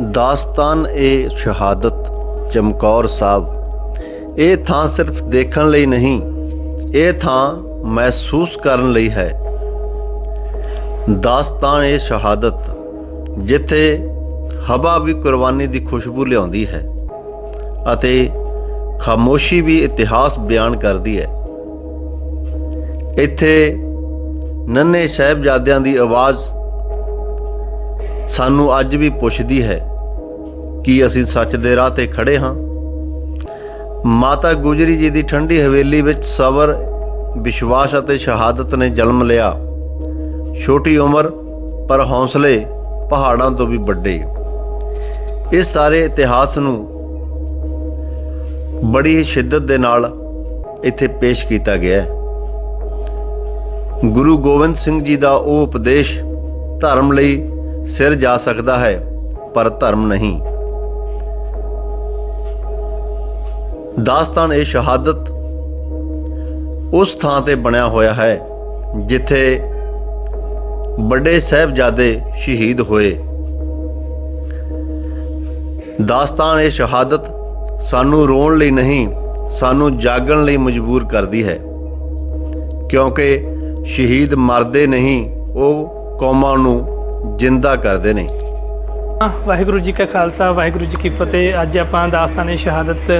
ਦਾਸਤਾਨ ਇਹ ਸ਼ਹਾਦਤ, ਚਮਕੌਰ ਸਾਹਿਬ। ਇਹ ਥਾਂ ਸਿਰਫ ਦੇਖਣ ਲਈ ਨਹੀਂ, ਇਹ ਥਾਂ ਮਹਿਸੂਸ ਕਰਨ ਲਈ ਹੈ। ਦਾਸਤਾਨ ਇਹ ਸ਼ਹਾਦਤ, ਜਿੱਥੇ ਹਵਾ ਵੀ ਕੁਰਬਾਨੀ ਦੀ ਖੁਸ਼ਬੂ ਲਿਆਉਂਦੀ ਹੈ ਅਤੇ ਖਾਮੋਸ਼ੀ ਵੀ ਇਤਿਹਾਸ ਬਿਆਨ ਕਰਦੀ ਹੈ। ਇੱਥੇ ਨੰਨੇ ਸਾਹਿਬਜ਼ਾਦਿਆਂ ਦੀ ਆਵਾਜ਼ ਸਾਨੂੰ ਅੱਜ ਵੀ ਪੁੱਛਦੀ ਹੈ ਕੀ ਅਸੀਂ ਸੱਚ ਦੇ ਰਾਹ ਤੇ ਖੜੇ ਹਾਂ? ਮਾਤਾ ਗੁਜਰੀ ਜੀ ਦੀ ਠੰਡੀ ਹਵੇਲੀ ਵਿੱਚ ਸਬਰ, ਵਿਸ਼ਵਾਸ ਅਤੇ ਸ਼ਹਾਦਤ ਨੇ ਜਨਮ ਲਿਆ। ਛੋਟੀ ਉਮਰ, ਪਰ ਹੌਸਲੇ ਪਹਾੜਾਂ ਤੋਂ ਵੀ ਵੱਡੇ। ਇਸ ਸਾਰੇ ਇਤਿਹਾਸ ਨੂੰ ਬੜੀ ਹੀ ਸ਼ਿੱਦਤ ਦੇ ਨਾਲ ਇੱਥੇ ਪੇਸ਼ ਕੀਤਾ ਗਿਆ ਹੈ। ਗੁਰੂ ਗੋਬਿੰਦ ਸਿੰਘ ਜੀ ਦਾ ਉਹ ਉਪਦੇਸ਼ ਧਰਮ ਲਈ ਸਿਰ ਜਾ ਸਕਦਾ ਹੈ, ਪਰ ਧਰਮ ਨਹੀਂ। ਦਾਸਤਾਨ ਇਹ ਸ਼ਹਾਦਤ ਉਸ ਥਾਂ ਤੇ ਬਣਿਆ ਹੋਇਆ ਹੈ, ਜਿੱਥੇ ਵੱਡੇ ਸਾਹਿਬਜ਼ਾਦੇ ਸ਼ਹੀਦ ਹੋਏ। ਦਾਸਤਾਨ ਇਹ ਸ਼ਹਾਦਤ ਸਾਨੂੰ ਰੋਣ ਲਈ ਨਹੀਂ, ਸਾਨੂੰ ਜਾਗਣ ਲਈ ਮਜਬੂਰ ਕਰਦੀ ਹੈ, ਕਿਉਂਕਿ ਸ਼ਹੀਦ ਮਰਦੇ ਨਹੀਂ, ਉਹ ਕੌਮਾਂ ਨੂੰ ਜਿੰਦਾ ਕਰਦੇ ਨੇ। ਵਾਹਿਗੁਰੂ ਜੀ ਕਾ ਖਾਲਸਾ, ਵਾਹਿਗੁਰੂ ਜੀ ਕੀ ਫਤਿਹ। ਅੱਜ ਆਪਾਂ ਦਾਸਤਾਨੇ ਸ਼ਹਾਦਤ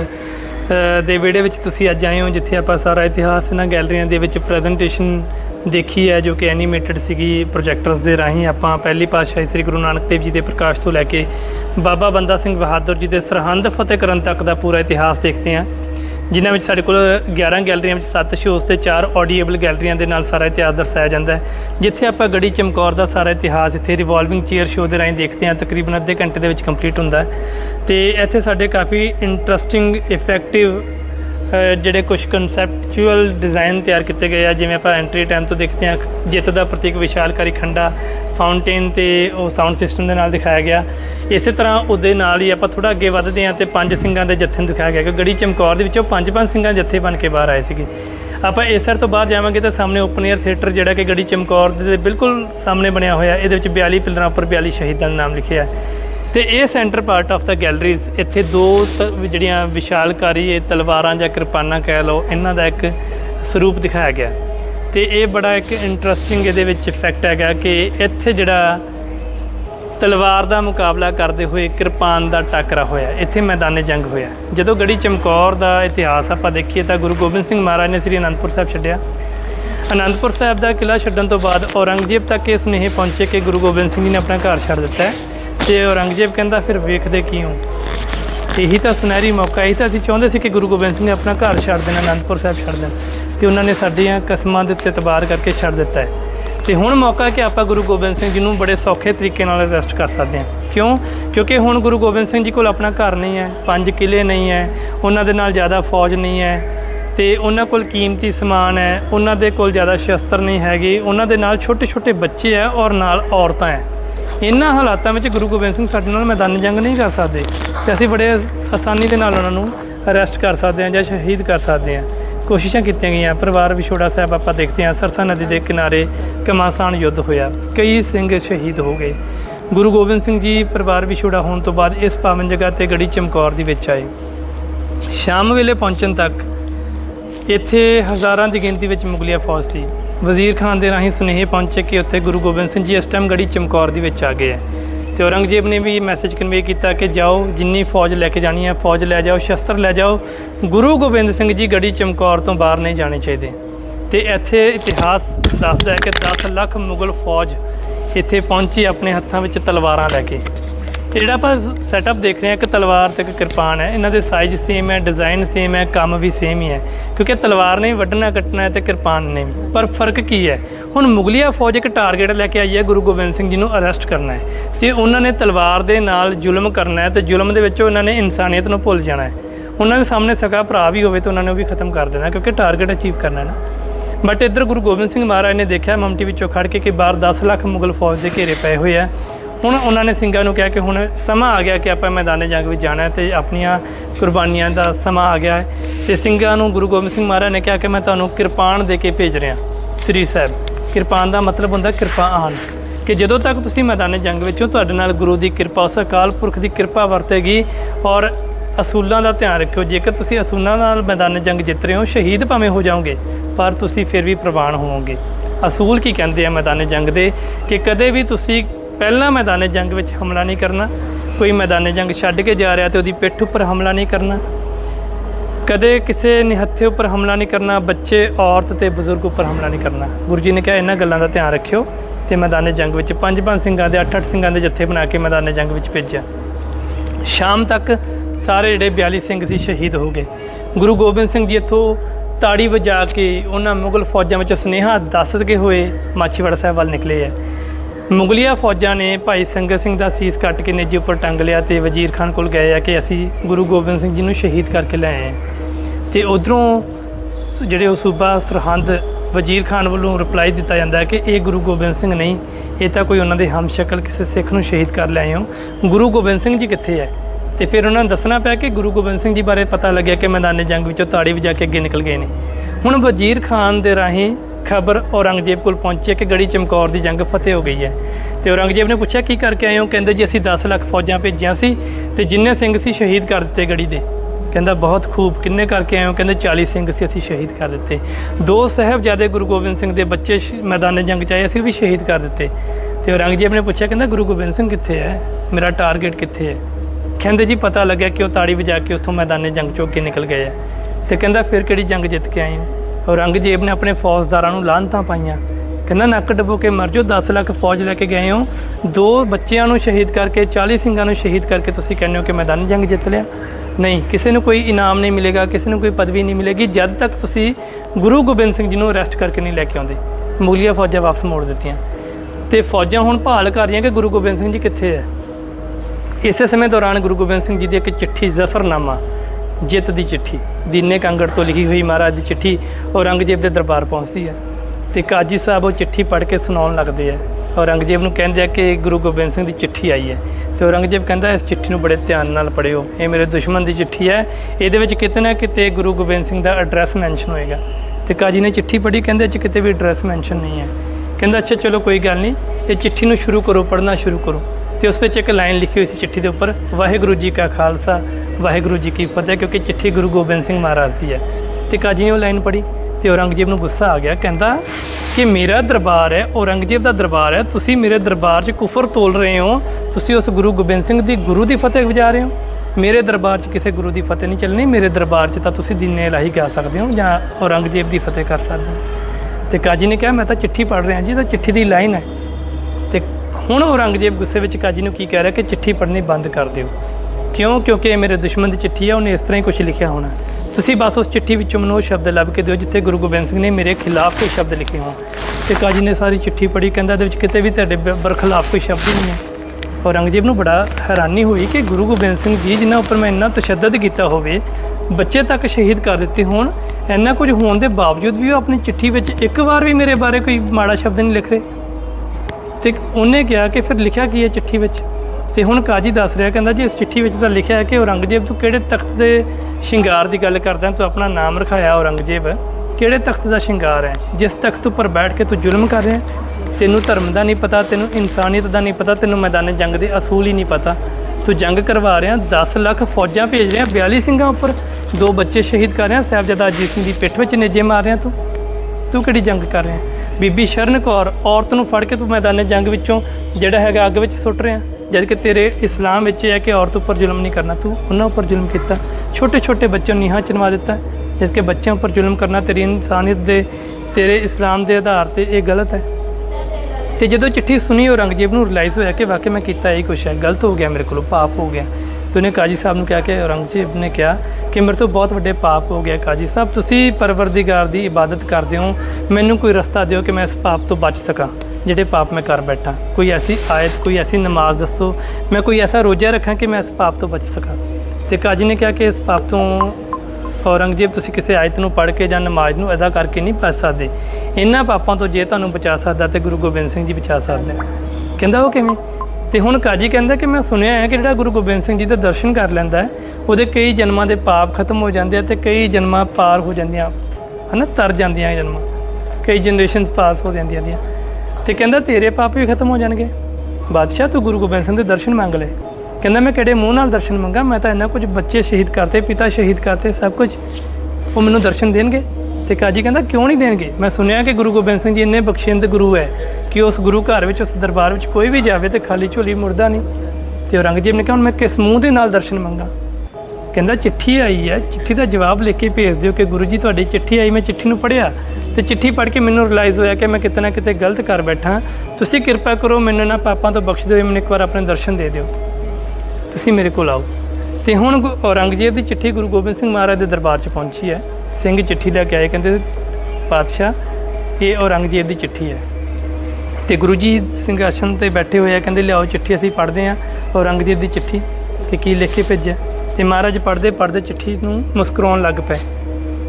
ਦੇ ਵਿੜੇ ਵਿੱਚ ਤੁਸੀਂ ਅੱਜ ਆਏ ਹੋ, ਜਿੱਥੇ ਆਪਾਂ ਸਾਰਾ ਇਤਿਹਾਸ ਇਹਨਾਂ ਗੈਲਰੀਆਂ ਦੇ ਵਿੱਚ ਪ੍ਰੈਜੈਂਟੇਸ਼ਨ ਦੇਖੀ ਹੈ, ਜੋ ਕਿ ਐਨੀਮੇਟਡ ਸੀਗੀ ਪ੍ਰੋਜੈਕਟਰਸ ਦੇ ਰਾਹੀਂ। ਆਪਾਂ ਪਹਿਲੀ ਪਾਤਸ਼ਾਹੀ ਸ੍ਰੀ ਗੁਰੂ ਨਾਨਕ ਦੇਵ ਜੀ ਦੇ ਪ੍ਰਕਾਸ਼ ਤੋਂ ਲੈ ਕੇ ਬਾਬਾ ਬੰਦਾ ਸਿੰਘ ਬਹਾਦਰ ਜੀ ਦੇ ਸਰਹੰਦ ਫਤਿਹ ਕਰਨ ਤੱਕ ਦਾ ਪੂਰਾ ਇਤਿਹਾਸ ਦੇਖਦੇ ਹਾਂ। ਜਿਨ੍ਹਾਂ ਵਿੱਚ ਸਾਡੇ ਕੋਲ 11 ਗੈਲਰੀਆਂ ਵਿੱਚ 7 ਸ਼ੋਜ਼ ਤੇ 4 ਆਡੀਏਬਲ ਗੈਲਰੀਆਂ ਦੇ ਨਾਲ ਸਾਰਾ ਇਤਿਹਾਸ ਦਰਸਾਇਆ ਜਾਂਦਾ ਹੈ। ਜਿੱਥੇ ਆਪਾਂ ਗੜੀ ਚਮਕੌਰ ਦਾ ਸਾਰਾ ਇਤਿਹਾਸ, ਇੱਥੇ ਰਿਵਾਲਵਿੰਗ ਚੇਅਰ ਸ਼ੋਅ ਦੇ ਰਾਹੀਂ ਦੇਖਦੇ ਹਾਂ, ਤਕਰੀਬਨ ਅੱਧੇ ਘੰਟੇ ਦੇ ਵਿੱਚ ਕੰਪਲੀਟ ਹੁੰਦਾ ਹੈ। ਤੇ ਇੱਥੇ ਸਾਡੇ ਕਾਫੀ ਇੰਟਰਸਟਿੰਗ ਇਫੈਕਟਿਵ ਜਿਹੜੇ ਕੁਝ ਕਨਸੈਪਚੁਅਲ ਡਿਜ਼ਾਈਨ ਤਿਆਰ ਕੀਤੇ ਗਏ ਆ, ਜਿਵੇਂ ਆਪਾਂ ਐਂਟਰੀ ਟਾਈਮ ਤੋਂ ਦੇਖਦੇ ਹਾਂ, ਜਿੱਤ ਦਾ ਪ੍ਰਤੀਕ ਵਿਸ਼ਾਲਕਾਰੀ ਖੰਡਾ ਫਾਊਂਟੇਨ ਤੇ ਉਹ ਸਾਊਂਡ ਸਿਸਟਮ ਦੇ ਨਾਲ ਦਿਖਾਇਆ ਗਿਆ। ਇਸੇ ਤਰ੍ਹਾਂ ਉਹਦੇ ਨਾਲ ਹੀ ਆਪਾਂ ਥੋੜਾ ਅੱਗੇ ਵੱਧਦੇ ਹਾਂ ਤੇ ਪੰਜ ਸਿੰਘਾਂ ਦੇ ਜੱਥੇ ਨੂੰ ਦਿਖਾਇਆ ਗਿਆ, ਕਿ ਗੜੀ ਚਮਕੌਰ ਦੇ ਵਿੱਚੋਂ ਪੰਜ ਪੰਜ ਸਿੰਘਾਂ ਦੇ ਜੱਥੇ ਬਣ ਕੇ ਬਾਹਰ ਆਏ ਸੀਗੇ। ਆਪਾਂ ਇਸ ਸਰ ਤੋਂ ਬਾਹਰ ਜਾਵਾਂਗੇ ਤਾਂ ਸਾਹਮਣੇ ਓਪਨ 에ਅਰ ਥੀਏਟਰ ਜਿਹੜਾ ਕਿ ਗੜੀ ਚਮਕੌਰ ਦੇ ਬਿਲਕੁਲ ਸਾਹਮਣੇ ਬਣਿਆ ਹੋਇਆ, ਇਹਦੇ ਵਿੱਚ 42 ਪਿਲਰਾਂ ਉੱਪਰ 42 ਸ਼ਹੀਦਾਂ ਦਾ ਨਾਮ ਲਿਖਿਆ ਹੈ ਤੇ ਇਹ centre part of the galleries ਇੱਥੇ ਦੋ ਤ- ਜਿਹੜੀਆਂ ਵਿਸ਼ਾਲਕਾਰੀ, ਇਹ ਤਲਵਾਰਾਂ ਜਾਂ ਕਿਰਪਾਨਾਂ ਕਹਿ ਲਓ, ਇਹਨਾਂ ਦਾ ਇੱਕ ਸਰੂਪ ਦਿਖਾਇਆ ਗਿਆ। ਤੇ ਇਹ ਬੜਾ ਇੱਕ ਇੰਟਰਸਟਿੰਗ ਇਹਦੇ ਵਿੱਚ ਫੈਕਟ ਹੈਗਾ ਕਿ ਇੱਥੇ ਜਿਹੜਾ ਤਲਵਾਰ ਦਾ ਮੁਕਾਬਲਾ ਕਰਦੇ ਹੋਏ ਕਿਰਪਾਨ ਦਾ ਟੱਕਰਾ ਹੋਇਆ। ਇੱਥੇ ਮੈਦਾਨੇ ਜੰਗ ਹੋਇਆ। ਜਦੋਂ ਗੜੀ ਚਮਕੌਰ ਦਾ ਇਤਿਹਾਸ ਆਪਾਂ ਦੇਖੀਏ ਤਾਂ ਗੁਰੂ ਗੋਬਿੰਦ ਸਿੰਘ ਮਹਾਰਾਜ ਨੇ ਸ੍ਰੀ ਅਨੰਦਪੁਰ ਸਾਹਿਬ ਛੱਡਿਆ। ਅਨੰਦਪੁਰ ਸਾਹਿਬ ਦਾ ਕਿਲਾ ਛੱਡਣ ਤੋਂ ਬਾਅਦ ਔਰੰਗਜ਼ੇਬ ਤੱਕ ਇਹ ਸੁਨੇਹੇ ਪਹੁੰਚੇ ਕਿ ਗੁਰੂ ਗੋਬਿੰਦ ਸਿੰਘ ਜੀ ਨੇ ਆਪਣਾ ਘਰ ਛੱਡ ਦਿੱਤਾ ਹੈ। ਤੇ ਔਰੰਗਜ਼ੇਬ ਕਹਿੰਦਾ, ਫਿਰ ਵੇਖਦੇ ਕਿਉਂ? ਇਹੀ ਤਾਂ ਸੁਨਹਿਰੀ ਮੌਕਾ, ਇਹੀ ਤਾਂ ਅਸੀਂ ਚਾਹੁੰਦੇ ਸੀ ਕਿ ਗੁਰੂ ਗੋਬਿੰਦ ਸਿੰਘ ਨੇ ਆਪਣਾ ਘਰ ਛੱਡ ਦੇਣਾ, ਅਨੰਦਪੁਰ ਸਾਹਿਬ ਛੱਡ ਦੇਣਾ ਤੇ ਉਹਨਾਂ ਨੇ ਸਾਡੀਆਂ ਕਸਮਾਂ ਦੇ ਉੱਤੇ ਤਬਾਰ ਕਰਕੇ ਛੱਡ ਦਿੱਤਾ ਹੈ। ਤੇ ਹੁਣ ਮੌਕਾ ਕਿ ਆਪਾਂ ਗੁਰੂ ਗੋਬਿੰਦ ਸਿੰਘ ਜੀ ਨੂੰ ਬੜੇ ਸੌਖੇ ਤਰੀਕੇ ਨਾਲ ਅਰੈਸਟ ਕਰ ਸਕਦੇ ਹਾਂ। ਕਿਉਂ? ਕਿਉਂਕਿ ਹੁਣ ਗੁਰੂ ਗੋਬਿੰਦ ਸਿੰਘ ਜੀ ਕੋਲ ਆਪਣਾ ਘਰ ਨਹੀਂ ਹੈ, ਪੰਜ ਕਿਲੇ ਨਹੀਂ ਹੈ, ਉਹਨਾਂ ਦੇ ਨਾਲ ਜ਼ਿਆਦਾ ਫੌਜ ਨਹੀਂ ਹੈ ਤੇ ਉਹਨਾਂ ਕੋਲ ਕੀਮਤੀ ਸਮਾਨ ਹੈ, ਉਹਨਾਂ ਦੇ ਕੋਲ ਜ਼ਿਆਦਾ ਸ਼ਸਤਰ ਨਹੀਂ ਹੈਗੇ, ਉਹਨਾਂ ਦੇ ਨਾਲ ਛੋਟੇ ਛੋਟੇ ਬੱਚੇ ਹੈ ਔਰ ਨਾਲ ਔਰਤਾਂ ਹੈ। ਇਹਨਾਂ ਹਾਲਾਤਾਂ ਵਿੱਚ ਗੁਰੂ ਗੋਬਿੰਦ ਸਿੰਘ ਸਾਡੇ ਨਾਲ ਮੈਦਾਨ ਜੰਗ ਨਹੀਂ ਕਰ ਸਕਦੇ ਤੇ ਅਸੀਂ ਬੜੇ ਆਸਾਨੀ ਦੇ ਨਾਲ ਉਹਨਾਂ ਨੂੰ ਅਰੈਸਟ ਕਰ ਸਕਦੇ ਹਾਂ ਜਾਂ ਸ਼ਹੀਦ ਕਰ ਸਕਦੇ ਹਾਂ। ਕੋਸ਼ਿਸ਼ਾਂ ਕੀਤੀਆਂ ਗਈਆਂ। ਪਰਿਵਾਰ ਵਿਛੋੜਾ ਸਾਹਿਬ ਆਪਾਂ ਦੇਖਦੇ ਹਾਂ। ਸਰਸਾ ਨਦੀ ਦੇ ਕਿਨਾਰੇ ਕਮਾਸਾਨ ਯੁੱਧ ਹੋਇਆ। ਕਈ ਸਿੰਘ ਸ਼ਹੀਦ ਹੋ ਗਏ। ਗੁਰੂ ਗੋਬਿੰਦ ਸਿੰਘ ਜੀ ਪਰਿਵਾਰ ਵਿਛੋੜਾ ਹੋਣ ਤੋਂ ਬਾਅਦ ਇਸ ਪਾਵਨ ਜਗ੍ਹਾ ਤੇ ਗੜੀ ਚਮਕੌਰ ਦੇ ਵਿੱਚ ਆਏ। ਸ਼ਾਮ ਵੇਲੇ ਪਹੁੰਚਣ ਤੱਕ ਇੱਥੇ ਹਜ਼ਾਰਾਂ ਦੀ ਗਿਣਤੀ ਵਿੱਚ ਮੁਗਲੀਆ ਫੌਜ ਸੀ। ਵਜ਼ੀਰ ਖਾਨ ਦੇ ਰਾਹੀਂ ਸੁਨੇਹੇ ਪਹੁੰਚੇ ਕਿ ਉੱਥੇ ਗੁਰੂ ਗੋਬਿੰਦ ਸਿੰਘ ਜੀ ਇਸ ਟਾਈਮ ਗੜੀ ਚਮਕੌਰ ਦੀ ਵਿੱਚ ਆ ਗਏ ਹੈ। ਤੇ ਔਰੰਗਜ਼ੇਬ ਨੇ ਵੀ ਇਹ ਮੈਸੇਜ ਕਨਵੇ ਕੀਤਾ ਕਿ ਜਾਓ, ਜਿੰਨੀ ਫੌਜ ਲੈ ਕੇ ਜਾਣੀ ਹੈ, ਫੌਜ ਲੈ ਜਾਓ, ਸ਼ਸਤਰ ਲੈ ਜਾਓ। ਗੁਰੂ ਗੋਬਿੰਦ ਸਿੰਘ ਜੀ ਗੜੀ ਚਮਕੌਰ ਤੋਂ ਬਾਹਰ ਨਹੀਂ ਜਾਣੇ ਚਾਹੀਦੇ। ਤੇ ਇੱਥੇ ਇਤਿਹਾਸ ਦੱਸਦਾ ਹੈ ਕਿ 10 ਲੱਖ ਮੁਗਲ ਫੌਜ ਇੱਥੇ ਪਹੁੰਚੀ ਆਪਣੇ ਹੱਥਾਂ ਵਿੱਚ ਤਲਵਾਰਾਂ ਲੈ ਕੇ। ਤੇ ਜਿਹੜਾ ਆਪਾਂ ਸੈਟਅਪ ਦੇਖ ਰਹੇ ਹਾਂ ਕਿ ਤਲਵਾਰ ਤੇ ਇੱਕ ਕਿਰਪਾਨ ਹੈ। ਇਹਨਾਂ ਦੇ ਸਾਈਜ਼ ਸੇਮ ਹੈ ਡਿਜ਼ਾਈਨ ਸੇਮ ਹੈ, ਕੰਮ ਵੀ ਸੇਮ ਹੀ ਹੈ। ਕਿਉਂਕਿ ਤਲਵਾਰ ਨੇ ਵੱਢਣਾ, ਕੱਟਣਾ ਹੈ ਤੇ ਕਿਰਪਾਨ ਨੇ ਵੀ। ਪਰ ਫ਼ਰਕ ਕੀ ਹੈ? ਹੁਣ ਮੁਗਲਿਆ ਫੌਜ ਇੱਕ ਟਾਰਗੇਟ ਲੈ ਕੇ ਆਈ ਹੈ, ਗੁਰੂ ਗੋਬਿੰਦ ਸਿੰਘ ਜੀ ਨੂੰ ਅਰੈਸਟ ਕਰਨਾ ਹੈ। ਤੇ ਉਹਨਾਂ ਨੇ ਤਲਵਾਰ ਦੇ ਨਾਲ ਜ਼ੁਲਮ ਕਰਨਾ ਹੈ ਤੇ ਜ਼ੁਲਮ ਦੇ ਵਿੱਚ ਉਹਨਾਂ ਨੇ ਇਨਸਾਨੀਅਤ ਨੂੰ ਭੁੱਲ ਜਾਣਾ ਹੈ। ਉਹਨਾਂ ਦੇ ਸਾਹਮਣੇ ਸਕਾ ਭਰਾ ਵੀ ਹੋਵੇ ਤਾਂ ਉਹਨਾਂ ਨੇ ਉਹ ਵੀ ਖਤਮ ਕਰ ਦੇਣਾ, ਕਿਉਂਕਿ ਟਾਰਗੇਟ ਅਚੀਵ ਕਰਨਾ ਹੈ ਨਾ। ਬਟ ਇੱਧਰ ਗੁਰੂ ਗੋਬਿੰਦ ਸਿੰਘ ਮਹਾਰਾਜ ਨੇ ਦੇਖਿਆ, ਮਮਟੀ ਵਿੱਚੋਂ ਖੜ ਕੇ ਕਿ ਬਾਹਰ 10 ਲੱਖ ਮੁਗਲ ਫੌਜ ਦੇ ਘੇਰੇ ਪਏ ਹੋਏ ਆ। ਹੁਣ ਉਹਨਾਂ ਨੇ ਸਿੰਘਾਂ ਨੂੰ ਕਿਹਾ ਕਿ ਹੁਣ ਸਮਾਂ ਆ ਗਿਆ ਕਿ ਆਪਾਂ ਮੈਦਾਨੇ ਜੰਗ ਵਿੱਚ ਜਾਣਾ ਹੈ ਤੇ ਆਪਣੀਆਂ ਕੁਰਬਾਨੀਆਂ ਦਾ ਸਮਾਂ ਆ ਗਿਆ ਹੈ। ਤੇ ਸਿੰਘਾਂ ਨੂੰ ਗੁਰੂ ਗੋਬਿੰਦ ਸਿੰਘ ਮਹਾਰਾਜ ਨੇ ਕਿਹਾ ਕਿ ਮੈਂ ਤੁਹਾਨੂੰ ਕਿਰਪਾਨ ਦੇ ਕੇ ਭੇਜ ਰਿਹਾ ਸ੍ਰੀ ਸਾਹਿਬ। ਕਿਰਪਾਨ ਦਾ ਮਤਲਬ ਹੁੰਦਾ ਕਿਰਪਾਨ ਕਿ ਜਦੋਂ ਤੱਕ ਤੁਸੀਂ ਮੈਦਾਨੇ ਜੰਗ ਵਿੱਚੋਂ ਤੁਹਾਡੇ ਨਾਲ ਗੁਰੂ ਦੀ ਕਿਰਪਾ, ਉਸ ਅਕਾਲ ਪੁਰਖ ਦੀ ਕਿਰਪਾ ਵਰਤੇਗੀ ਔਰ ਅਸੂਲਾਂ ਦਾ ਧਿਆਨ ਰੱਖਿਓ। ਜੇਕਰ ਤੁਸੀਂ ਅਸੂਲਾਂ ਨਾਲ ਮੈਦਾਨ ਜੰਗ ਜਿੱਤ ਰਹੇ ਹੋ, ਸ਼ਹੀਦ ਭਾਵੇਂ ਹੋ ਜਾਓਗੇ, ਪਰ ਤੁਸੀਂ ਫਿਰ ਵੀ ਪ੍ਰਵਾਨ ਹੋਵੋਗੇ। ਅਸੂਲ ਕੀ ਕਹਿੰਦੇ ਆ ਮੈਦਾਨ ਜੰਗ ਦੇ? ਕਿ ਕਦੇ ਵੀ ਤੁਸੀਂ ਪਹਿਲਾਂ ਮੈਦਾਨੇ ਜੰਗ ਵਿੱਚ ਹਮਲਾ ਨਹੀਂ ਕਰਨਾ, ਕੋਈ ਮੈਦਾਨੇ ਜੰਗ ਛੱਡ ਕੇ ਜਾ ਰਿਹਾ ਤੇ ਉਹਦੀ ਪਿੱਠ ਉੱਪਰ ਹਮਲਾ ਨਹੀਂ ਕਰਨਾ, ਕਦੇ ਕਿਸੇ ਨਿਹੱਥੇ ਉੱਪਰ ਹਮਲਾ ਨਹੀਂ ਕਰਨਾ, ਬੱਚੇ, ਔਰਤ ਤੇ ਬਜ਼ੁਰਗ ਉੱਪਰ ਹਮਲਾ ਨਹੀਂ ਕਰਨਾ। ਗੁਰੂ ਜੀ ਨੇ ਕਿਹਾ, ਇਹਨਾਂ ਗੱਲਾਂ ਦਾ ਧਿਆਨ ਰੱਖਿਓ ਤੇ ਮੈਦਾਨੇ ਜੰਗ ਵਿੱਚ ਪੰਜ ਪੰਜ ਸਿੰਘਾਂ ਦੇ, ਅੱਠ ਅੱਠ ਸਿੰਘਾਂ ਦੇ ਜੱਥੇ ਬਣਾ ਕੇ ਮੈਦਾਨੇ ਜੰਗ ਵਿੱਚ ਭੇਜਿਆ। ਸ਼ਾਮ ਤੱਕ ਸਾਰੇ ਜਿਹੜੇ 42 ਸਿੰਘ ਸੀ ਸ਼ਹੀਦ ਹੋ ਗਏ। ਗੁਰੂ ਗੋਬਿੰਦ ਸਿੰਘ ਜੀ ਇੱਥੋਂ ਤਾੜੀ ਵਜਾ ਕੇ ਉਹਨਾਂ ਮੁਗਲ ਫੌਜਾਂ ਵਿੱਚ ਸੁਨੇਹਾ ਦੱਸ ਕੇ ਹੋਏ ਮਾਛੀਵਾੜਾ ਸਾਹਿਬ ਵੱਲ ਨਿਕਲੇ ਹੈ ਮੁਗਲੀਆ ਫੌਜਾਂ ਨੇ ਭਾਈ ਸੰਗਤ ਸਿੰਘ ਦਾ ਸੀਸ ਕੱਟ ਕੇ ਨੇਜੇ ਉੱਪਰ ਟੰਗ ਲਿਆ ਤੇ ਵਜ਼ੀਰ ਖਾਨ ਕੋਲ ਗਏ ਆ ਕਿ ਅਸੀਂ ਗੁਰੂ ਗੋਬਿੰਦ ਸਿੰਘ ਜੀ ਨੂੰ ਸ਼ਹੀਦ ਕਰਕੇ ਲੈ ਆਏ। ਹਾਂ ਤੇ ਉਧਰੋਂ ਜਿਹੜੇ ਉਹ ਸੂਬਾ ਸਰਹੰਦ ਵਜ਼ੀਰ ਖਾਨ ਵੱਲੋਂ ਰਿਪਲਾਈ ਦਿੱਤਾ ਜਾਂਦਾ ਕਿ ਇਹ ਗੁਰੂ ਗੋਬਿੰਦ ਸਿੰਘ ਨਹੀਂ, ਇਹ ਤਾਂ ਕੋਈ ਉਹਨਾਂ ਦੇ ਹਮਸ਼ਕਲ ਕਿਸੇ ਸਿੱਖ ਨੂੰ ਸ਼ਹੀਦ ਕਰ ਲਿਆਏ ਹੋ। ਗੁਰੂ ਗੋਬਿੰਦ ਸਿੰਘ ਜੀ ਕਿੱਥੇ ਹੈ? ਤੇ ਫਿਰ ਉਹਨਾਂ ਨੂੰ ਦੱਸਣਾ ਪਿਆ ਕਿ ਗੁਰੂ ਗੋਬਿੰਦ ਸਿੰਘ ਜੀ ਬਾਰੇ ਪਤਾ ਲੱਗਿਆ ਕਿ ਮੈਦਾਨੇ ਜੰਗ ਵਿੱਚੋਂ ਤਾੜੀ ਵਜਾ ਕੇ ਅੱਗੇ ਨਿਕਲ ਗਏ ਨੇ। ਹੁਣ ਵਜ਼ੀਰ ਖਾਨ ਦੇ ਰਾਹੀਂ ਖਬਰ ਔਰੰਗਜ਼ੇਬ ਕੋਲ ਪਹੁੰਚੀ ਹੈ ਕਿ ਗੜੀ ਚਮਕੌਰ ਦੀ ਜੰਗ ਫਤਿਹ ਹੋ ਗਈ ਹੈ। ਤੇ ਔਰੰਗਜ਼ੇਬ ਨੇ ਪੁੱਛਿਆ, ਕੀ ਕਰਕੇ ਆਏ ਹੋ? ਕਹਿੰਦੇ ਜੀ, ਅਸੀਂ 10 ਲੱਖ ਫੌਜਾਂ ਭੇਜੀਆਂ ਸੀ ਤੇ ਜਿੰਨੇ ਸਿੰਘ ਸੀ ਸ਼ਹੀਦ ਕਰ ਦਿੱਤੇ ਗੜੀ ਦੇ। ਕਹਿੰਦਾ, ਬਹੁਤ ਖੂਬ। ਕਿੰਨੇ ਕਰਕੇ ਆਏ ਹੋ? ਕਹਿੰਦੇ 40 ਸਿੰਘ ਸੀ ਅਸੀਂ ਸ਼ਹੀਦ ਕਰ ਦਿੱਤੇ। ਦੋ ਸਾਹਿਬਜ਼ਾਦੇ ਗੁਰੂ ਗੋਬਿੰਦ ਸਿੰਘ ਦੇ ਬੱਚੇ ਸ਼- ਮੈਦਾਨੇ ਜੰਗ ਚ ਆਏ, ਅਸੀਂ ਉਹ ਵੀ ਸ਼ਹੀਦ ਕਰ ਦਿੱਤੇ। ਤੇ ਔਰੰਗਜ਼ੇਬ ਨੇ ਪੁੱਛਿਆ, ਕਹਿੰਦਾ, ਗੁਰੂ ਗੋਬਿੰਦ ਸਿੰਘ ਕਿੱਥੇ ਹੈ? ਮੇਰਾ ਟਾਰਗੇਟ ਕਿੱਥੇ ਹੈ? ਕਹਿੰਦੇ ਜੀ, ਪਤਾ ਲੱਗਿਆ ਕਿ ਉਹ ਤਾੜੀ ਵਜਾ ਕੇ ਉੱਥੋਂ ਮੈਦਾਨੇ ਜੰਗ ਚੋਂ ਅੱਗੇ ਨਿਕਲ ਗਏ ਆ ਤੇ ਕਹਿੰਦਾ, ਫਿਰ ਕਿਹੜੀ ਜੰਗ ਜਿੱਤ ਕੇ ਆਏ ਹੋ? ਔਰੰਗਜ਼ੇਬ ਨੇ ਆਪਣੇ ਫੌਜਦਾਰਾਂ ਨੂੰ ਲਾਹਨਤਾਂ ਪਾਈਆਂ। ਕਹਿੰਦਾ, ਨੱਕ ਡਬੋ ਕੇ ਮਰ ਜਾਓ 10 ਲੱਖ ਫੌਜ ਲੈ ਕੇ ਗਏ ਹੋ। ਦੋ ਬੱਚਿਆਂ ਨੂੰ ਸ਼ਹੀਦ ਕਰਕੇ 40 ਸਿੰਘਾਂ ਨੂੰ ਸ਼ਹੀਦ ਕਰਕੇ ਤੁਸੀਂ ਕਹਿੰਦੇ ਹੋ ਕਿ ਮੈਦਾਨ ਜੰਗ ਜਿੱਤ ਲਿਆ। ਨਹੀਂ, ਕਿਸੇ ਨੂੰ ਕੋਈ ਇਨਾਮ ਨਹੀਂ ਮਿਲੇਗਾ, ਕਿਸੇ ਨੂੰ ਕੋਈ ਪਦਵੀ ਨਹੀਂ ਮਿਲੇਗੀ, ਜਦ ਤੱਕ ਤੁਸੀਂ ਗੁਰੂ ਗੋਬਿੰਦ ਸਿੰਘ ਜੀ ਨੂੰ ਅਰੈਸਟ ਕਰਕੇ ਨਹੀਂ ਲੈ ਕੇ ਆਉਂਦੇ। ਮੁਗਲੀਆ ਫੌਜਾਂ ਵਾਪਸ ਮੋੜ ਦਿੱਤੀਆਂ। ਤੇ ਫੌਜਾਂ ਹੁਣ ਭਾਲ ਕਰ ਰਹੀਆਂ ਕਿ ਗੁਰੂ ਗੋਬਿੰਦ ਸਿੰਘ ਜੀ ਕਿੱਥੇ ਹੈ। ਇਸੇ ਸਮੇਂ ਦੌਰਾਨ ਗੁਰੂ ਗੋਬਿੰਦ ਸਿੰਘ ਜੀ ਦੀ ਇੱਕ ਚਿੱਠੀ ਜ਼ਫਰਨਾਮਾ ਜਿੱਤ ਦੀ ਚਿੱਠੀ, ਦੀਨੇ ਕਾਂਗੜ ਤੋਂ ਲਿਖੀ ਹੋਈ ਮਹਾਰਾਜ ਦੀ ਚਿੱਠੀ ਔਰੰਗਜ਼ੇਬ ਦੇ ਦਰਬਾਰ ਪਹੁੰਚਦੀ ਹੈ ਤੇ ਕਾਜੀ ਸਾਹਿਬ ਉਹ ਚਿੱਠੀ ਪੜ੍ਹ ਕੇ ਸੁਣਾਉਣ ਲੱਗਦੇ ਆ ਔਰੰਗਜ਼ੇਬ ਨੂੰ ਕਹਿੰਦੇ ਆ ਕਿ ਗੁਰੂ ਗੋਬਿੰਦ ਸਿੰਘ ਦੀ ਚਿੱਠੀ ਆਈ ਹੈ ਤੇ ਔਰੰਗਜ਼ੇਬ ਕਹਿੰਦਾ, ਇਸ ਚਿੱਠੀ ਨੂੰ ਬੜੇ ਧਿਆਨ ਨਾਲ ਪੜ੍ਹਿਓ। ਇਹ ਮੇਰੇ ਦੁਸ਼ਮਣ ਦੀ ਚਿੱਠੀ ਹੈ। ਇਹਦੇ ਵਿੱਚ ਕਿਤੇ ਨਾ ਕਿਤੇ ਗੁਰੂ ਗੋਬਿੰਦ ਸਿੰਘ ਦਾ ਐਡਰੈਸ ਮੈਂਸ਼ਨ ਹੋਏਗਾ। ਤੇ ਕਾਜੀ ਨੇ ਚਿੱਠੀ ਪੜ੍ਹੀ, ਕਹਿੰਦੇ, ਇਹ 'ਚ ਕਿਤੇ ਵੀ ਐਡਰੈਸ ਮੈਂਸ਼ਨ ਨਹੀਂ ਹੈ। ਕਹਿੰਦਾ, ਅੱਛਾ, ਚਲੋ, ਕੋਈ ਗੱਲ ਨਹੀਂ। ਇਹ ਚਿੱਠੀ ਨੂੰ ਸ਼ੁਰੂ ਕਰੋ, ਪੜ੍ਹਨਾ ਸ਼ੁਰੂ ਕਰੋ। ਤੇ ਉਸ ਵਿੱਚ ਇੱਕ ਲਾਈਨ ਲਿਖੀ ਹੋਈ ਸੀ ਚਿੱਠੀ ਦੇ ਉੱਪਰ, ਵਾਹਿਗੁਰੂ ਜੀ ਕਾ ਖਾਲਸਾ, ਵਾਹਿਗੁਰੂ ਜੀ ਕੀ ਫਤਿਹ, ਕਿਉਂਕਿ ਚਿੱਠੀ ਗੁਰੂ ਗੋਬਿੰਦ ਸਿੰਘ ਮਹਾਰਾਜ ਦੀ ਹੈ। ਤੇ ਕਾਜੀ ਨੇ ਉਹ ਲਾਈਨ ਪੜ੍ਹੀ ਤੇ ਔਰੰਗਜ਼ੇਬ ਨੂੰ ਗੁੱਸਾ ਆ ਗਿਆ, ਕਹਿੰਦਾ ਕਿ ਮੇਰਾ ਦਰਬਾਰ ਹੈ, ਔਰੰਗਜ਼ੇਬ ਦਾ ਦਰਬਾਰ ਹੈ, ਤੁਸੀਂ ਮੇਰੇ ਦਰਬਾਰ 'ਚ ਕੁਫਰ ਤੋਲ ਰਹੇ ਹੋ, ਤੁਸੀਂ ਉਸ ਗੁਰੂ ਗੋਬਿੰਦ ਸਿੰਘ ਦੀ ਗੁਰੂ ਦੀ ਫਤਿਹ ਵਜਾ ਰਹੇ ਹੋ। ਮੇਰੇ ਦਰਬਾਰ 'ਚ ਕਿਸੇ ਗੁਰੂ ਦੀ ਫਤਿਹ ਨਹੀਂ ਚੱਲਣੀ, ਮੇਰੇ ਦਰਬਾਰ 'ਚ ਤਾਂ ਤੁਸੀਂ ਦੀਨੇ ਇਲਾਹੀ ਗਾ ਸਕਦੇ ਹੋ ਜਾਂ ਔਰੰਗਜ਼ੇਬ ਦੀ ਫਤਿਹ ਕਰ ਸਕਦੇ ਹੋ। ਤੇ ਕਾਜੀ ਨੇ ਕਿਹਾ, ਮੈਂ ਤਾਂ ਚਿੱਠੀ ਪੜ੍ਹ ਰਿਹਾ ਜੀ ਇਹ ਤਾਂ ਚਿੱਠੀ ਦੀ ਲਾਈਨ ਹੈ। ਹੁਣ ਔਰੰਗਜ਼ੇਬ ਗੁੱਸੇ ਵਿੱਚ ਕਾਜੀ ਨੂੰ ਕੀ ਕਹਿ ਰਿਹਾ ਕਿ ਚਿੱਠੀ ਪੜ੍ਹਨੀ ਬੰਦ ਕਰ ਦਿਓ? ਕਿਉਂ? ਕਿਉਂਕਿ ਇਹ ਮੇਰੇ ਦੁਸ਼ਮਣ ਦੀ ਚਿੱਠੀ ਹੈ ਉਹਨੇ ਇਸ ਤਰ੍ਹਾਂ ਹੀ ਕੁਝ ਲਿਖਿਆ ਹੋਣਾ। ਤੁਸੀਂ ਬਸ ਉਸ ਚਿੱਠੀ ਵਿੱਚੋਂ ਮੈਨੂੰ ਉਹ ਸ਼ਬਦ ਲੱਭ ਕੇ ਦਿਓ ਜਿੱਥੇ ਗੁਰੂ ਗੋਬਿੰਦ ਸਿੰਘ ਨੇ ਮੇਰੇ ਖਿਲਾਫ ਕੋਈ ਸ਼ਬਦ ਲਿਖੇ ਹੋਣ। ਤੇ ਕਾਜੀ ਨੇ ਸਾਰੀ ਚਿੱਠੀ ਪੜ੍ਹੀ, ਕਹਿੰਦਾ ਇਹਦੇ ਵਿੱਚ ਕਿਤੇ ਵੀ ਤੁਹਾਡੇ ਬ- ਬਰਖਲਾਫ ਕੋਈ ਸ਼ਬਦ ਨਹੀਂ ਹੈ। ਔਰੰਗਜ਼ੇਬ ਨੂੰ ਬੜਾ ਹੈਰਾਨੀ ਹੋਈ ਕਿ ਗੁਰੂ ਗੋਬਿੰਦ ਸਿੰਘ ਜੀ, ਜਿਨ੍ਹਾਂ ਉੱਪਰ ਮੈਂ ਇੰਨਾ ਤਸ਼ੱਦਦ ਕੀਤਾ ਹੋਵੇ, ਬੱਚੇ ਤੱਕ ਸ਼ਹੀਦ ਕਰ ਦਿੱਤੇ ਹੋਣ, ਇੰਨਾ ਕੁਝ ਹੋਣ ਦੇ ਬਾਵਜੂਦ ਵੀ ਉਹ ਆਪਣੀ ਚਿੱਠੀ ਵਿੱਚ ਇੱਕ ਵਾਰ ਵੀ ਮੇਰੇ ਬਾਰੇ ਕੋਈ ਮਾੜਾ ਸ਼ਬਦ ਨਹੀਂ ਲਿਖ ਰਹੇ। ਤੇ ਉਹਨੇ ਕਿਹਾ ਕਿ ਫਿਰ ਲਿਖਿਆ ਕੀ ਹੈ ਚਿੱਠੀ ਵਿੱਚ? ਤੇ ਹੁਣ ਕਾਜੀ ਦੱਸ ਰਿਹਾ, ਕਹਿੰਦਾ ਜੀ ਇਸ ਚਿੱਠੀ ਵਿੱਚ ਤਾਂ ਲਿਖਿਆ ਹੈ ਕਿ ਔਰੰਗਜ਼ੇਬ ਤੂੰ ਕਿਹੜੇ ਤਖਤ ਦੇ ਸ਼ਿੰਗਾਰ ਦੀ ਗੱਲ ਕਰਦਾ ਤੂੰ ਆਪਣਾ ਨਾਮ ਰਖਾਇਆ ਔਰੰਗਜ਼ੇਬ। ਕਿਹੜੇ ਤਖਤ ਦਾ ਸ਼ਿੰਗਾਰ ਹੈ? ਜਿਸ ਤਖਤ ਉੱਪਰ ਬੈਠ ਕੇ ਤੂੰ ਜ਼ੁਲਮ ਕਰ ਰਿਹਾ ਤੈਨੂੰ ਧਰਮ ਦਾ ਨਹੀਂ ਪਤਾ, ਤੈਨੂੰ ਇਨਸਾਨੀਅਤ ਦਾ ਨਹੀਂ ਪਤਾ, ਤੈਨੂੰ ਮੈਦਾਨ ਜੰਗ ਦੇ ਅਸੂਲ ਹੀ ਨਹੀਂ ਪਤਾ। ਤੂੰ ਜੰਗ ਕਰਵਾ ਰਿਹਾ 10 ਲੱਖ ਫੌਜਾਂ ਭੇਜ ਰਿਹਾ 42 ਸਿੰਘਾਂ ਉੱਪਰ। ਦੋ ਬੱਚੇ ਸ਼ਹੀਦ ਕਰ ਰਿਹਾ, ਸਾਹਿਬਜ਼ਾਦਾ ਅਜੀਤ ਸਿੰਘ ਦੀ ਪਿੱਠ ਵਿੱਚ ਨੇਜੇ ਮਾਰ ਰਿਹਾ ਤੂੰ। ਤੂੰ ਕਿਹੜੀ ਜੰਗ ਕਰ ਰਿਹਾ ਬੀਬੀ ਸ਼ਰਨ ਕੌਰ, ਔਰਤ ਨੂੰ ਫੜ ਕੇ ਤੂੰ ਮੈਦਾਨੇ ਜੰਗ ਵਿੱਚੋਂ ਜਿਹੜਾ ਹੈਗਾ ਅੱਗ ਵਿੱਚ ਸੁੱਟ ਰਿਹਾ। ਜਦ ਕਿ ਤੇਰੇ ਇਸਲਾਮ ਵਿੱਚ ਇਹ ਹੈ ਕਿ ਔਰਤ ਉੱਪਰ ਜ਼ੁਲਮ ਨਹੀਂ ਕਰਨਾ, ਤੂੰ ਉਹਨਾਂ ਉੱਪਰ ਜ਼ੁਲਮ ਕੀਤਾ। ਛੋਟੇ ਛੋਟੇ ਬੱਚਿਆਂ ਨੂੰ ਨੀਹਾਂ ਚਨਵਾ ਦਿੱਤਾ। ਜਦ ਕਿ ਬੱਚਿਆਂ ਉੱਪਰ ਜ਼ੁਲਮ ਕਰਨਾ ਤੇਰੀ ਇਨਸਾਨੀਅਤ ਦੇ, ਤੇਰੇ ਇਸਲਾਮ ਦੇ ਆਧਾਰ ਤੇ ਇਹ ਗਲਤ ਹੈ। ਤੇ ਜਦੋਂ ਚਿੱਠੀ ਸੁਣੀ ਔਰੰਗਜ਼ੇਬ ਨੂੰ ਰਿਅਲਾਈਜ਼ ਹੋਇਆ ਕਿ ਵਾਕਈ ਮੈਂ ਕੀਤਾ ਇਹ ਕੁਛ ਹੈ, ਗਲਤ ਹੋ ਗਿਆ ਮੇਰੇ ਕੋਲੋਂ, ਪਾਪ ਹੋ ਗਿਆ। ਤੇ ਉਹਨੇ ਕਾਜੀ ਸਾਹਿਬ ਨੂੰ ਕਿਹਾ ਕਿ ਔਰੰਗਜ਼ੇਬ ਨੇ ਕਿਹਾ ਕਿ ਮੇਰੇ ਤੋਂ ਬਹੁਤ ਵੱਡੇ ਪਾਪ ਹੋ ਗਿਆ ਕਾਜੀ ਸਾਹਿਬ ਤੁਸੀਂ ਪਰਵਰਦੀਗਾਰ ਦੀ ਇਬਾਦਤ ਕਰਦੇ ਹੋ ਮੈਨੂੰ ਕੋਈ ਰਸਤਾ ਦਿਓ ਕਿ ਮੈਂ ਇਸ ਪਾਪ ਤੋਂ ਬਚ ਸਕਾਂ ਜਿਹੜੇ ਪਾਪ ਮੈਂ ਕਰ ਬੈਠਾ ਕੋਈ ਐਸੀ ਆਇਤ ਕੋਈ ਐਸੀ ਨਮਾਜ਼ ਦੱਸੋ ਮੈਂ ਕੋਈ ਐਸਾ ਰੋਜ਼ਾ ਰੱਖਾਂ ਕਿ ਮੈਂ ਇਸ ਪਾਪ ਤੋਂ ਬਚ ਸਕਾਂ ਤੇ ਕਾਜੀ ਨੇ ਕਿਹਾ ਕਿ ਇਸ ਪਾਪ ਤੋਂ ਔਰੰਗਜ਼ੇਬ ਤੁਸੀਂ ਕਿਸੇ ਆਇਤ ਨੂੰ ਪੜ੍ਹ ਕੇ ਜਾਂ ਨਮਾਜ਼ ਨੂੰ ਅਦਾ ਕਰਕੇ ਨਹੀਂ ਬਚ ਸਕਦੇ ਇਹਨਾਂ ਪਾਪਾਂ ਤੋਂ ਜੇ ਤੁਹਾਨੂੰ ਬਚਾ ਸਕਦਾ ਤੇ ਗੁਰੂ ਗੋਬਿੰਦ ਸਿੰਘ ਜੀ ਬਚਾ ਸਕਦੇ ਕਹਿੰਦਾ ਉਹ ਕਿਵੇਂ ਤੇ ਹੁਣ ਕਾਜੀ ਕਹਿੰਦਾ ਕਿ ਮੈਂ ਸੁਣਿਆ ਹੈ ਕਿ ਜਿਹੜਾ ਗੁਰੂ ਗੋਬਿੰਦ ਸਿੰਘ ਜੀ ਦੇ ਦਰਸ਼ਨ ਕਰ ਲੈਂਦਾ ਹੈ, ਉਹਦੇ ਕਈ ਜਨਮਾਂ ਦੇ ਪਾਪ ਖਤਮ ਹੋ ਜਾਂਦੇ ਆ ਤੇ ਕਈ ਜਨਮਾਂ ਪਾਰ ਹੋ ਜਾਂਦੀਆਂ, ਹਨਾ, ਤਰ ਜਾਂਦੀਆਂ ਜਨਮਾਂ। ਕਈ ਜਨਰੇਸ਼ਨਸ ਪਾਸ ਹੋ ਜਾਂਦੀਆਂ ਦੀਆਂ। ਤੇ ਕਹਿੰਦਾ ਤੇਰੇ ਪਾਪ ਵੀ ਖਤਮ ਹੋ ਜਾਣਗੇ। ਬਾਦਸ਼ਾਹ, ਤੂੰ ਗੁਰੂ ਗੋਬਿੰਦ ਸਿੰਘ ਦੇ ਦਰਸ਼ਨ ਮੰਗ ਲੈ। ਕਹਿੰਦਾ ਮੈਂ ਕਿਹੜੇ ਮੂੰਹ ਨਾਲ ਦਰਸ਼ਨ ਮੰਗਾ? ਮੈਂ ਤਾਂ ਇੰਨਾ ਕੁਝ ਬੱਚੇ ਸ਼ਹੀਦ ਕਰਤੇ, ਪਿਤਾ ਸ਼ਹੀਦ ਕਰਤੇ, ਸਭ ਕੁਝ। ਉਹ ਮੈਨੂੰ ਦਰਸ਼ਨ ਦੇਣਗੇ। ਤੇ ਕਾਜੀ ਕਹਿੰਦਾ, ਕਿਉਂ ਨਹੀਂ ਦੇਣਗੇ? ਮੈਂ ਸੁਣਿਆ ਕਿ ਗੁਰੂ ਗੋਬਿੰਦ ਸਿੰਘ ਜੀ ਇੰਨੇ ਬਖਸ਼ਿੰਦ ਗੁਰੂ ਹੈ ਕਿ ਉਸ ਗੁਰੂ ਘਰ ਵਿੱਚ, ਉਸ ਦਰਬਾਰ ਵਿੱਚ ਕੋਈ ਵੀ ਜਾਵੇ ਤੇ ਖਾਲੀ ਝੋਲੀ ਮੁੜਦਾ ਨਹੀਂ। ਤੇ ਔਰੰਗਜ਼ੇਬ ਨੇ ਕਿਹਾ, ਹੁਣ ਮੈਂ ਕਿਸ ਮੂੰਹ ਦੇ ਨਾਲ ਦਰਸ਼ਨ ਮੰਗਾ? ਕਹਿੰਦਾ, ਚਿੱਠੀ ਆਈ ਹੈ ਚਿੱਠੀ ਦਾ ਜਵਾਬ ਲਿਖ ਕੇ ਭੇਜ ਦਿਓ ਕਿ ਗੁਰੂ ਜੀ, ਤੁਹਾਡੀ ਚਿੱਠੀ ਆਈ, ਮੈਂ ਚਿੱਠੀ ਨੂੰ ਪੜ੍ਹਿਆ ਤੇ ਚਿੱਠੀ ਪੜ੍ਹ ਕੇ ਮੈਨੂੰ ਰਿਅਲਾਈਜ਼ ਹੋਇਆ ਕਿ ਮੈਂ ਕਿਤੇ ਨਾ ਕਿਤੇ ਗਲਤ ਕਰ ਬੈਠਾ। ਤੁਸੀਂ ਕਿਰਪਾ ਕਰੋ, ਮੈਨੂੰ ਨਾ ਪਾਪਾਂ ਤੋਂ ਬਖਸ਼ ਦਿਓ ਮੈਨੂੰ ਇੱਕ ਵਾਰ ਆਪਣੇ ਦਰਸ਼ਨ ਦੇ ਦਿਓ। ਤੁਸੀਂ ਮੇਰੇ ਕੋਲ ਆਓ। ਤੇ ਹੁਣ ਗੁ- ਔਰੰਗਜ਼ੇਬ ਦੀ ਚਿੱਠੀ ਗੁਰੂ ਗੋਬਿੰਦ ਸਿੰਘ ਮਹਾਰਾਜ ਦੇ ਦਰਬਾਰ 'ਚ ਪਹੁੰਚੀ ਹੈ ਸਿੰਘ ਚਿੱਠੀ ਲੈ ਕੇ ਆਏ, ਕਹਿੰਦੇ ਪਾਤਸ਼ਾਹ, ਇਹ ਔਰੰਗਜ਼ੇਬ ਦੀ ਚਿੱਠੀ ਹੈ। ਤੇ ਗੁਰੂ ਜੀ ਸਿੰਘਾਸਨ ਤੇ ਬੈਠੇ ਹੋਏ ਆ, ਕਹਿੰਦੇ ਲਿਆਓ ਚਿੱਠੀ, ਅਸੀਂ ਪੜ੍ਹਦੇ ਹਾਂ ਔਰੰਗਜ਼ੇਬ ਦੀ ਚਿੱਠੀ ਕਿ ਕੀ ਲਿਖ ਕੇ ਭੇਜਿਆ। ਤੇ ਮਹਾਰਾਜ ਪੜ੍ਹਦੇ ਪੜ੍ਹਦੇ ਚਿੱਠੀ ਨੂੰ ਮੁਸਕਰਾਉਣ ਲੱਗ ਪਏ।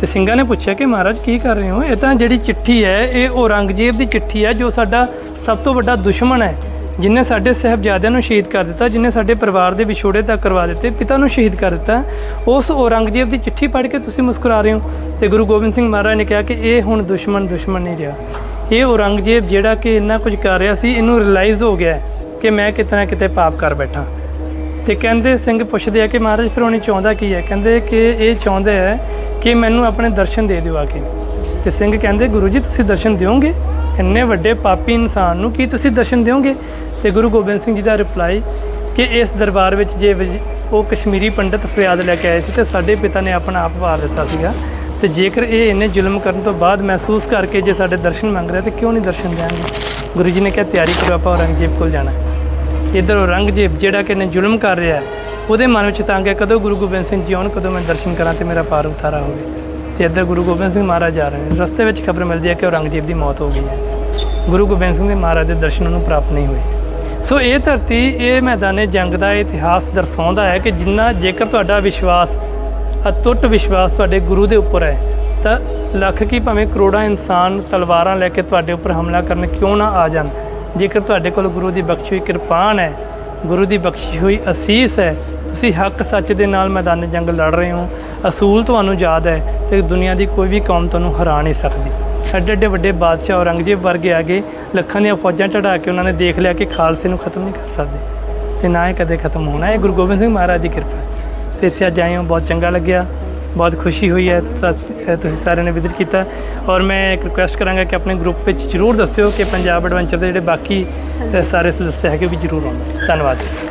ਤੇ ਸਿੰਘਾਂ ਨੇ ਪੁੱਛਿਆ ਕਿ ਮਹਾਰਾਜ, ਕੀ ਕਰ ਰਹੇ ਹੋ? ਇਹ ਤਾਂ ਜਿਹੜੀ ਚਿੱਠੀ ਹੈ, ਇਹ ਔਰੰਗਜ਼ੇਬ ਦੀ ਚਿੱਠੀ ਹੈ, ਜੋ ਸਾਡਾ ਸਭ ਤੋਂ ਵੱਡਾ ਦੁਸ਼ਮਣ ਹੈ। ਜਿਨੇ ਸਾਡੇ ਸਹਿਬਜ਼ਾਦਿਆਂ ਨੂੰ ਸ਼ਹੀਦ ਕਰ ਦਿੱਤਾ, ਜਿਨੇ ਸਾਡੇ ਪਰਿਵਾਰ ਦੇ ਵਿਛੋੜੇ ਤੱਕ ਕਰਵਾ ਦਿੱਤੇ, ਪਿਤਾ ਨੂੰ ਸ਼ਹੀਦ ਕਰ ਦਿੱਤਾ, ਉਸ ਔਰੰਗਜ਼ੇਬ ਦੀ ਚਿੱਠੀ ਪੜ੍ਹ ਕੇ ਤੁਸੀਂ ਮੁਸਕਰਾ ਰਹੇ ਹੋ ਤੇ ਗੁਰੂ ਗੋਬਿੰਦ ਸਿੰਘ ਮਹਾਰਾਜ ਨੇ ਕਿਹਾ ਕਿ ਇਹ ਹੁਣ ਦੁਸ਼ਮਣ ਦੁਸ਼ਮਣ ਨਹੀਂ ਰਿਹਾ। ਇਹ ਔਰੰਗਜ਼ੇਬ ਜਿਹੜਾ ਕਿ ਇੰਨਾ ਕੁਝ ਕਰ ਰਿਹਾ ਸੀ, ਇਹਨੂੰ ਰਿਅਲਾਈਜ਼ ਹੋ ਗਿਆ ਕਿ ਮੈਂ ਕਿਤੇ ਨਾ ਕਿਤੇ ਪਾਪ ਕਰ ਬੈਠਾ। ਤੇ ਕਹਿੰਦੇ ਸਿੰਘ ਪੁੱਛਦੇ ਆ ਕਿ ਮਹਾਰਾਜ, ਫਿਰ ਉਹਨੇ ਚਾਹੁੰਦਾ ਕੀ ਹੈ? ਕਹਿੰਦੇ ਕਿ ਇਹ ਚਾਹੁੰਦਾ ਹੈ ਕਿ ਮੈਨੂੰ ਆਪਣੇ ਦਰਸ਼ਨ ਦੇ ਦਿਓ ਆ ਕੇ। ਤੇ ਸਿੰਘ ਕਹਿੰਦੇ, ਗੁਰੂ ਜੀ, ਤੁਸੀਂ ਦਰਸ਼ਨ ਦਿਓਗੇ? ਇੰਨੇ ਵੱਡੇ ਪਾਪੀ ਇਨਸਾਨ ਨੂੰ ਕੀ ਤੁਸੀਂ ਦਰਸ਼ਨ ਦਿਓਗੇ? ਤੇ ਗੁਰੂ ਗੋਬਿੰਦ ਸਿੰਘ ਜੀ ਦਾ ਰਿਪਲਾਈ ਕਿ ਇਸ ਦਰਬਾਰ ਵਿੱਚ ਜੇ ਉਹ ਕਸ਼ਮੀਰੀ ਪੰਡਤ ਫਰਿਆਦ ਲੈ ਕੇ ਆਏ ਸੀ ਤੇ ਸਾਡੇ ਪਿਤਾ ਨੇ ਆਪਣਾ ਆਪ ਵਾਰ ਦਿੱਤਾ ਸੀਗਾ। ਤੇ ਜੇਕਰ ਇਹ ਇੰਨੇ ਜ਼ੁਲਮ ਕਰਨ ਤੋਂ ਬਾਅਦ ਮਹਿਸੂਸ ਕਰਕੇ ਜੇ ਸਾਡੇ ਦਰਸ਼ਨ ਮੰਗ ਰਿਹਾ ਤੇ ਕਿਉਂ ਨਹੀਂ ਦਰਸ਼ਨ ਦੇਣਗੇ? ਗੁਰੂ ਜੀ ਨੇ ਕਿਹਾ, ਤਿਆਰੀ ਕਰੋ, ਆਪਾਂ ਔਰੰਗਜ਼ੇਬ ਕੋਲ ਜਾਣਾ ਹੈ। ਔਰੰਗਜ਼ੇਬ ਜਿਹੜਾ ਕਿ ਨੇ ਜ਼ੁਲਮ ਕਰ ਰਿਹਾ ਉਹਦੇ ਮਨ ਵਿੱਚ ਤੰਗ ਹੈ, ਕਦੋਂ ਗੁਰੂ ਗੋਬਿੰਦ ਸਿੰਘ ਜੀ ਆਉਣ, ਕਦੋਂ ਮੈਂ ਦਰਸ਼ਨ ਕਰਾਂ ਤੇ ਮੇਰਾ ਪਾਰ ਉਤਾਰਾ ਹੋਵੇ। ਤੇ ਇੱਧਰ ਗੁਰੂ ਗੋਬਿੰਦ ਸਿੰਘ ਮਹਾਰਾਜ ਜਾ ਰਹੇ ਨੇ। ਰਸਤੇ ਵਿੱਚ ਖਬਰ ਮਿਲਦੀ ਹੈ ਕਿ ਔਰੰਗਜ਼ੇਬ ਦੀ ਮੌਤ ਹੋ ਗਈ ਹੈ। ਗੁਰੂ ਗੋਬਿੰਦ ਸਿੰਘ ਦੇ ਮਹਾਰਾਜ ਦੇ ਦਰਸ਼ਨ ਉਹਨੂੰ ਪ੍ਰਾਪਤ ਨਹੀਂ ਹੋਏ। ਸੋ ਇਹ ਧਰਤੀ, ਇਹ ਮੈਦਾਨੇ ਜੰਗ ਦਾ ਇਤਿਹਾਸ ਦਰਸਾਉਂਦਾ ਹੈ ਕਿ ਜਿੰਨਾ ਜੇਕਰ ਤੁਹਾਡਾ ਵਿਸ਼ਵਾਸ ਅਟੁੱਟ ਵਿਸ਼ਵਾਸ ਤੁਹਾਡੇ ਗੁਰੂ ਦੇ ਉੱਪਰ ਹੈ, ਤਾਂ ਲੱਖ ਕੀ ਭਾਵੇਂ ਕਰੋੜਾਂ ਇਨਸਾਨ ਤਲਵਾਰਾਂ ਲੈ ਕੇ ਤੁਹਾਡੇ ਉੱਪਰ ਹਮਲਾ ਕਰਨ ਕਿਉਂ ਨਾ ਆ ਜਾਣ? ਜੇਕਰ ਤੁਹਾਡੇ ਕੋਲ ਗੁਰੂ ਦੀ ਬਖਸ਼ੀ ਹੋਈ ਕਿਰਪਾਨ ਹੈ, ਗੁਰੂ ਦੀ ਬਖਸ਼ੀ ਹੋਈ ਅਸੀਸ ਹੈ, ਤੁਸੀਂ ਹੱਕ ਸੱਚ ਦੇ ਨਾਲ ਮੈਦਾਨ ਜੰਗ ਲੜ ਰਹੇ ਹੋ ਅਸੂਲ ਤੁਹਾਨੂੰ ਯਾਦ ਹੈ ਤੇ ਦੁਨੀਆ ਦੀ ਕੋਈ ਵੀ ਕੌਮ ਤੁਹਾਨੂੰ ਹਰਾ ਨਹੀਂ ਸਕਦੀ। ਐਡੇ ਐਡੇ ਵੱਡੇ ਬਾਦਸ਼ਾਹ ਔਰੰਗਜ਼ੇਬ ਵਰਗੇ ਆ ਗਏ, ਲੱਖਾਂ ਦੀਆਂ ਫੌਜਾਂ ਚੜਾ ਕੇ ਉਹਨਾਂ ਨੇ ਦੇਖ ਲਿਆ ਕਿ ਖਾਲਸੇ ਨੂੰ ਖਤਮ ਨਹੀਂ ਕਰ ਸਕਦੇ। ਤੇ ਨਾ ਇਹ ਕਦੇ ਖਤਮ ਹੋਣਾ। ਇਹ ਗੁਰੂ ਗੋਬਿੰਦ ਸਿੰਘ ਮਹਾਰਾਜ ਦੀ ਕਿਰਪਾ ਹੈ। ਸੋ ਇੱਥੇ ਅੱਜ ਆਏ ਹਾਂ, ਬਹੁਤ ਚੰਗਾ ਲੱਗਿਆ, ਬਹੁਤ ਖੁਸ਼ੀ ਹੋਈ ਹੈ ਤੁਸੀਂ ਸਾਰਿਆਂ ਨੇ ਵਿਜ਼ਿਟ ਕੀਤਾ। ਔਰ ਮੈਂ ਇੱਕ ਰਿਕੁਐਸਟ ਕਰਾਂਗਾ ਕਿ ਆਪਣੇ ਗਰੁੱਪ ਵਿੱਚ ਜਰੂਰ ਦੱਸਿਓ ਕਿ ਪੰਜਾਬ ਐਡਵੈਂਚਰ ਦੇ ਜਿਹੜੇ ਬਾਕੀ ਸਾਰੇ ਸਦੱਸਿਆ ਹੈਗੇ ਵੀ ਜਰੂਰ ਆਉਣ। ਧੰਨਵਾਦ ਜੀ।